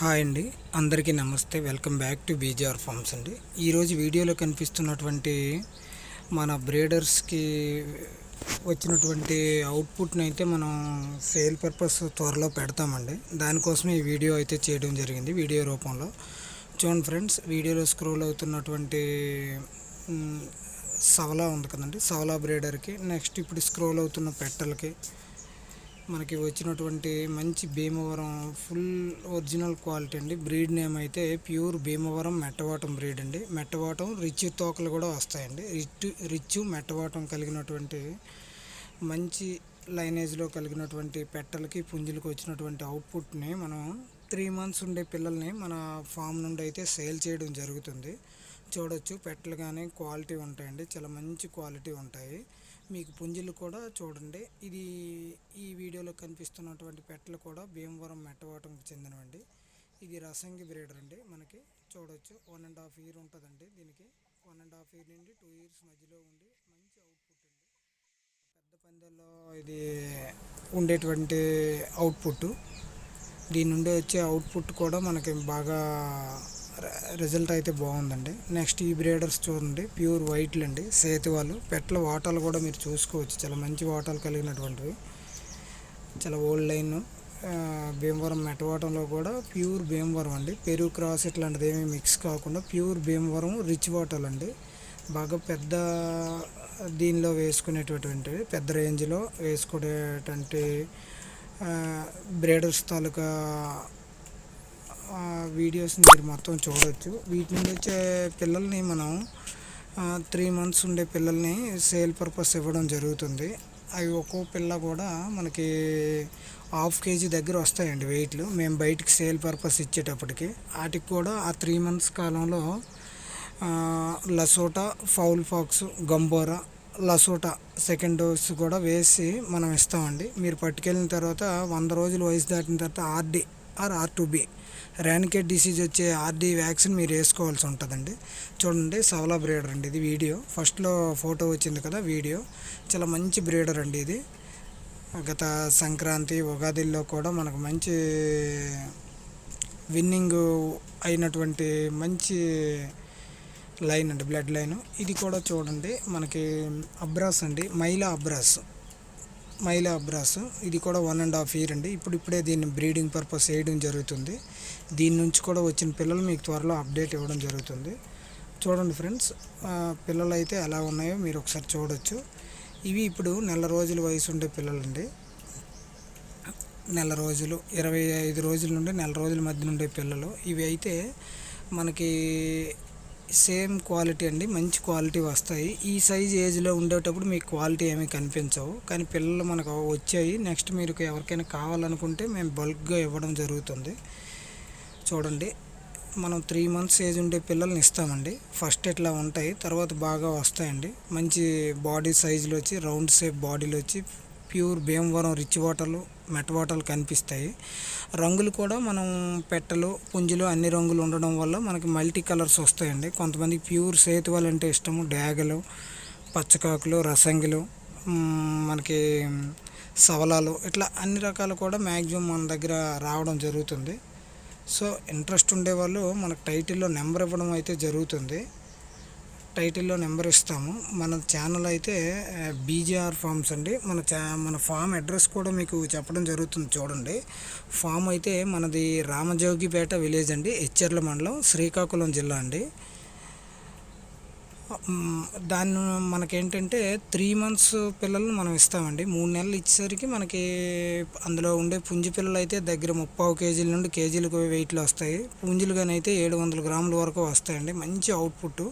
Hi అండి. అందరికీ నమస్తే. Welcome back to BGR farms అండి. ఈరోజు వీడియోలో కనిపిస్తున్నటువంటి మన బ్రీడర్స్కి వచ్చినటువంటి అవుట్పుట్ని అయితే మనం సేల్ పర్పస్ త్వరలో పెడతామండి. దానికోసమే ఈ వీడియో అయితే చేయడం జరిగింది వీడియో రూపంలో. చూడండి ఫ్రెండ్స్ వీడియోలో స్క్రోల్ అవుతున్నటువంటి సవలా ఉంది కదండి. సవలా బ్రీడర్కి. నెక్స్ట్ ఇప్పుడు స్క్రోల్ అవుతున్న పెట్టలకి మనకి వచ్చినటువంటి మంచి భీమవరం ఫుల్ ఒరిజినల్ క్వాలిటీ అండి. బ్రీడ్ నేమ్ అయితే ప్యూర్ భీమవరం మెట్టవాటం బ్రీడ్ అండి. మెట్టవాటం రిచ్ తోకలు కూడా వస్తాయండి. రిచ్ రిచ్ మెట్టవాటం కలిగినటువంటి మంచి లైనేజ్లో కలిగినటువంటి పెట్టలకి పుంజులకు వచ్చినటువంటి అవుట్పుట్ని మనం త్రీ మంత్స్ ఉండే పిల్లల్ని మన ఫామ్ నుండి అయితే సేల్ చేయడం జరుగుతుంది. చూడొచ్చు. పెట్టలు కానీ క్వాలిటీ ఉంటాయండి. చాలా మంచి క్వాలిటీ ఉంటాయి. మీకు పుంజులు కూడా చూడండి. ఇది ఈ వీడియోలో కనిపిస్తున్నటువంటి పెట్టలు కూడా భీమవరం మెట్టవాటంకి చెందినవండి. ఇది రసంగి బ్రీడర్ అండి. మనకి చూడొచ్చు. వన్ అండ్ హాఫ్ ఇయర్ ఉంటుందండి. దీనికి వన్ అండ్ హాఫ్ ఇయర్ నుండి టూ ఇయర్స్ మధ్యలో ఉండి మంచి అవుట్పుట్ అండి. పెద్ద పందెల్లో ఇది ఉండేటువంటి అవుట్పుట్. దీని నుండి వచ్చే అవుట్పుట్ కూడా మనకి బాగా రిజల్ట్ అయితే బాగుందండి. నెక్స్ట్ ఈ బ్రేడర్స్ చూడండి ప్యూర్ వైట్లు అండి. సేతువాలు పెట్ల వాటాలు కూడా మీరు చూసుకోవచ్చు. చాలా మంచి వాటాలు కలిగినటువంటివి. చాలా ఓల్డ్ లైన్ భీమవరం మెటవాటంలో కూడా ప్యూర్ భీమవరం అండి. పెరుగు క్రాస్ ఇట్లాంటిది ఏమీ మిక్స్ కాకుండా ప్యూర్ భీమవరం రిచ్ వాటర్ అండి. బాగా పెద్ద దీనిలో వేసుకునేటటువంటి పెద్ద రేంజ్లో వేసుకునేటువంటి బ్రేడర్స్ తాలూకా వీడియోస్ మీరు మొత్తం చూడవచ్చు వీటి నుండి వచ్చే పిల్లల్ని మనం త్రీ మంత్స్ ఉండే పిల్లల్ని సేల్ పర్పస్ ఇవ్వడం జరుగుతుంది. అవి ఒక్కో పిల్ల కూడా మనకి హాఫ్ కేజీ దగ్గర వస్తాయండి వెయిట్లు మేము బయటికి సేల్ పర్పస్ ఇచ్చేటప్పటికి. వాటికి కూడా ఆ త్రీ మంత్స్ కాలంలో LaSota fowl pox gumboro LaSota second dose కూడా వేసి మనం ఇస్తామండి. మీరు పట్టుకెళ్ళిన తర్వాత వంద రోజులు వయసు దాటిన తర్వాత RD R R two B. Ranikhet disease వచ్చే ఆర్డీ వ్యాక్సిన్ మీరు వేసుకోవాల్సి ఉంటుందండి. చూడండి సవలా బ్రీడర్ అండి ఇది వీడియో. ఫస్ట్లో ఫోటో వచ్చింది కదా వీడియో. చాలా మంచి బ్రీడర్ అండి ఇది. గత సంక్రాంతి ఉగాదిల్లో కూడా మనకు మంచి విన్నింగ్ అయినటువంటి మంచి లైన్ అండి బ్లడ్ లైన్. ఇది కూడా చూడండి మనకి అబ్రాస్ అండి మైలా అబ్రాస్. మైలా అబ్రాస్. ఇది కూడా వన్ అండ్ హాఫ్ ఇయర్ అండి. ఇప్పుడు ఇప్పుడే దీన్ని బ్రీడింగ్ పర్పస్ వేయడం జరుగుతుంది. దీని నుంచి కూడా వచ్చిన పిల్లలు మీకు త్వరలో అప్డేట్ ఇవ్వడం జరుగుతుంది. చూడండి ఫ్రెండ్స్ పిల్లలు అయితే ఎలా ఉన్నాయో మీరు ఒకసారి చూడొచ్చు. ఇవి ఇప్పుడు నెల రోజుల వయసు ఉండే పిల్లలండి. నెల రోజులు ఇరవై ఐదు రోజుల నుండి నెల రోజుల మధ్య ఉండే పిల్లలు. ఇవి అయితే మనకి సేమ్ క్వాలిటీ అండి మంచి క్వాలిటీ వస్తాయి. ఈ సైజ్ ఏజ్లో ఉండేటప్పుడు మీకు క్వాలిటీ ఏమీ కనిపించవు. కానీ పిల్లలు మనకు వచ్చాయి. నెక్స్ట్ మీరు ఎవరికైనా కావాలనుకుంటే మేము బల్క్గా ఇవ్వడం జరుగుతుంది. చూడండి మనం త్రీ మంత్స్ ఏజ్ ఉండే పిల్లల్ని ఇస్తామండి. ఫస్ట్ ఇట్లా ఉంటాయి తర్వాత బాగా వస్తాయండి. మంచి బాడీ సైజులు వచ్చి రౌండ్ షేప్ బాడీలు వచ్చి ప్యూర్ భీమవరం రిచ్ వాటర్లు మెట్ట వాటర్లు కనిపిస్తాయి. రంగులు కూడా మనం పెట్టలు పుంజులు అన్ని రంగులు ఉండడం వల్ల మనకి మల్టీ కలర్స్ వస్తాయండి. కొంతమంది ప్యూర్ సేతువాలు అంటే ఇష్టము. డ్యాగలు పచ్చకాకులు రసంగిలు మనకి సవలాలు ఇట్లా అన్ని రకాలు కూడా మ్యాక్సిమం మన దగ్గర రావడం జరుగుతుంది. సో ఇంట్రెస్ట్ ఉండేవాళ్ళు మనకు టైటిల్లో నెంబర్ ఇవ్వడం అయితే జరుగుతుంది. టైటిల్లో నెంబర్ ఇస్తాము. మన ఛానల్ అయితే బీజేఆర్ ఫార్మ్స్ అండి. మన చా మన ఫామ్ అడ్రస్ కూడా మీకు చెప్పడం జరుగుతుంది చూడండి. ఫామ్ అయితే మనది రామజోగిపేట విలేజ్ అండి. హెచ్చర్ల మండలం శ్రీకాకుళం జిల్లా అండి. దాన్ని మనకేంటంటే త్రీ మంత్స్ పిల్లలను మనం ఇస్తామండి. మూడు నెలలు ఇచ్చేసరికి మనకి అందులో ఉండే పుంజి పిల్లలు అయితే దగ్గర ముప్పావు కేజీల నుండి కేజీలకు వెయిట్లు వస్తాయి. పుంజులు కానీ అయితే ఏడు వందల గ్రాముల వరకు వస్తాయండి. మంచి అవుట్పుట్.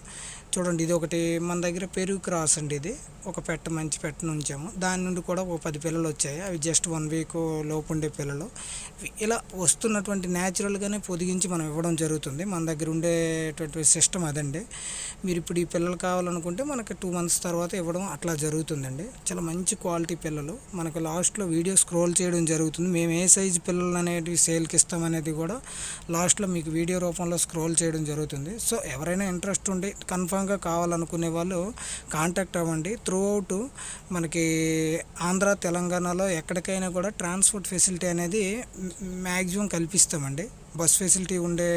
చూడండి ఇది ఒకటి మన దగ్గర పెరుగు క్రాస్ అండి ఇది. ఒక పెట్ట మంచి పెట్ట ఉంచాము దాని నుండి కూడా ఒక పది పిల్లలు వచ్చాయి. అవి జస్ట్ వన్ వీక్ లోపు ఉండే పిల్లలు. ఇలా వస్తున్నటువంటి న్యాచురల్గానే పొదిగించి మనం ఇవ్వడం జరుగుతుంది. మన దగ్గర ఉండేటువంటి సిస్టమ్ అదండి. మీరు ఇప్పుడు ఈ పిల్లలు కావాలనుకుంటే మనకి టూ మంత్స్ తర్వాత ఇవ్వడం అట్లా జరుగుతుందండి. చాలా మంచి క్వాలిటీ పిల్లలు. మనకు లాస్ట్లో వీడియో స్క్రోల్ చేయడం జరుగుతుంది. మేము ఏ సైజు పిల్లలు అనేటివి సేల్కి ఇస్తామనేది కూడా లాస్ట్లో మీకు వీడియో రూపంలో స్క్రోల్ చేయడం జరుగుతుంది. సో ఎవరైనా ఇంట్రెస్ట్ ఉండి కన్ఫామ్ ఖచ్చితంగా కావాలనుకునే వాళ్ళు కాంటాక్ట్ అవ్వండి. త్రూ అవుట్ మనకి ఆంధ్ర తెలంగాణలో ఎక్కడికైనా కూడా ట్రాన్స్పోర్ట్ ఫెసిలిటీ అనేది మ్యాక్సిమం కల్పిస్తామండి. బస్ ఫెసిలిటీ ఉండే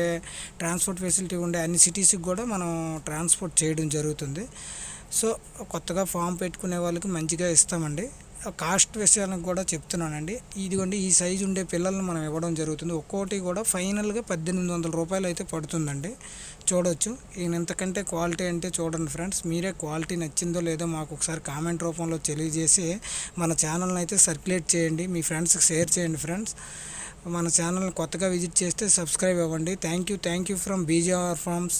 ట్రాన్స్పోర్ట్ ఫెసిలిటీ ఉండే అన్ని సిటీస్కి కూడా మనం ట్రాన్స్పోర్ట్ చేయడం జరుగుతుంది. సో కొత్తగా ఫామ్ పెట్టుకునే వాళ్ళకి మంచిగా ఇస్తామండి. కాస్ట్ విషయానికి కూడా చెప్తున్నానండి. ఇదిగోండి ఈ సైజు ఉండే పిల్లల్ని మనం ఇవ్వడం జరుగుతుంది. ఒక్కోటి కూడా ఫైనల్గా పద్దెనిమిది వందల రూపాయలు అయితే పడుతుందండి. చూడొచ్చు. ఈయన ఇంతకంటే క్వాలిటీ అంటే చూడండి ఫ్రెండ్స్ మీరే క్వాలిటీ నచ్చిందో లేదో మాకు ఒకసారి కామెంట్ రూపంలో తెలియజేసి మన ఛానల్ని అయితే సర్క్యులేట్ చేయండి. మీ ఫ్రెండ్స్కి షేర్ చేయండి ఫ్రెండ్స్. మన ఛానల్ని కొత్తగా విజిట్ చేస్తే సబ్స్క్రైబ్ అవ్వండి. Thank you thank you from BJR farms.